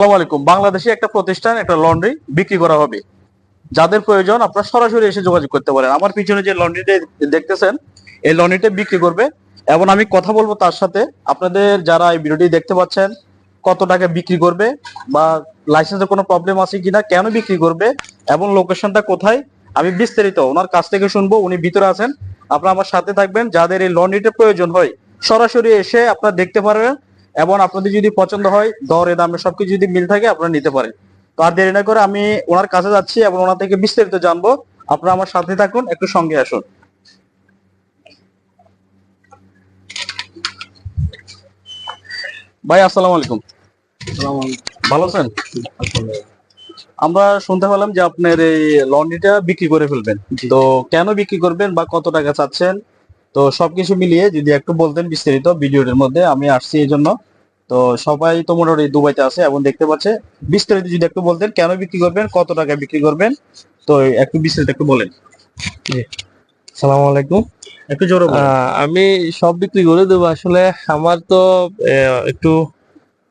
আসসালামু বাংলাদেশে একটা প্রতিষ্ঠান, একটা লন্ড্রি বিক্রি করা হবে। যাদের প্রয়োজন আপনারা সরাসরি এসে যোগাযোগ করতে পারেন। আমার পিছনে যে লন্ড্রিটা দেখতেছেন, এই লন্ড্রিটা বিক্রি করবে। এবং আমি কথা বলব তার সাথে। আপনাদের যারা এই ভিডিওটি দেখতে পাচ্ছেন, কত টাকা বিক্রি করবে বা লাইসেন্সের কোনো প্রবলেম আছে কিনা, কেন বিক্রি করবে এবং লোকেশনটা কোথায়, আমি বিস্তারিত ওনার কাছ থেকে শুনব। উনি ভিতরে আছেন। আপনারা আমার সাথে থাকবেন। যাদের এই লন্ড্রিটা প্রয়োজন হয়, সরাসরি এসে আপনারা দেখতে পারবেন। এবং আপনাদের যদি পছন্দ হয় দরে দামে সবকিছু যদি মিল থাকে আপনারা নিতে পারেন। তো আর দেরি না করে আমি ওনার কাছে যাচ্ছি এবং ওনার থেকে বিস্তারিত জানব। আপনারা আমার সাথে থাকুন একটু সঙ্গে আসুন। ভাই আসসালামু আলাইকুম। ভালো আছেন? আমরা শুনতে পেলাম যে আপনার এই লন্ড্রিটা বিক্রি করে ফেলবেন। তো কেন বিক্রি করবেন বা কত টাকা চাচ্ছেন? তো সবকিছু মিলিয়ে যদি একটু বলতেন বিস্তারিত ভিডিওটার মধ্যে আমি আসছি এই জন্য। তো সবাই তো মোটামুটি দুবাইতে আছে এবং দেখতে পাচ্ছে বিস্তারিত যদি একটু বলতেন কেন বিক্রি করবেন কত টাকা বিক্রি করবেন তো একটু বিস্তারিত একটু বলেন। সালাম আলাইকুম। একটু জোরে আমি সব বিক্রি করে দেবো। আসলে আমার তো একটু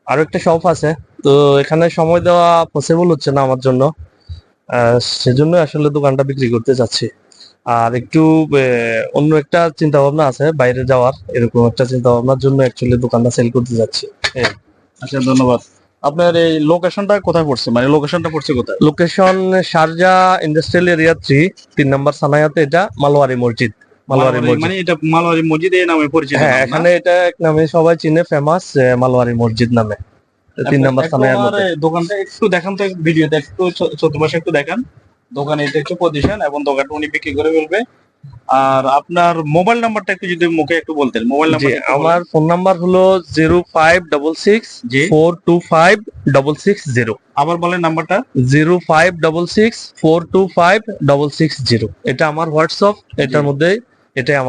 আরও একটা শপ আছে। তো এখানে সময় দেওয়া পসিবল হচ্ছে না আমার জন্য। আহ, সেজন্য আসলে দোকানটা বিক্রি করতে চাচ্ছি। আর একটু অন্য একটা চিন্তা ভাবনা আছে বাইরে যাওয়ার এরকম একটা চিন্তা ভাবনার জন্য অ্যাকচুয়ালি দোকানটা সেল করতে যাচ্ছি। আচ্ছা ধন্যবাদ। আপনার এই লোকেশনটা কোথায় পড়ছে? মানে লোকেশনটা পড়ছে কোথায়? Location Sharjah industrial area three তিন নম্বর সানায়াতে এটা মালোয়ারি মসজিদ। মালোয়ারি মসজিদ। মানে এটা মালওয়ারি মসজিদ এই নামে পরিচিত হ্যাঁ এখানে এটা এক নামে সবাই চিনে ফেমাস মালওয়ারি মসজিদ নামে। তিন নম্বর মধ্যে। দোকানটা একটু দেখান তো ভিডিওতে একটু চতুর্পাশে একটু দেখান। দোকানে এটা একটু পজিশন এবং দোকানটা উনি বিক্রি করে ফেলবে। আর আপনার মোবাইল নাম্বারটা একটু যদি মুখে একটু বলতেন মোবাইল নাম্বার আমার ফোন নাম্বার হলো জিরো ফাইভ ডবল সিক্স জি। Four two five double six zero আবার বলেন নাম্বারটা zero five double six four two five double six zero এটা আমার হোয়াটসঅ্যাপ এটার মধ্যে এটাই আমার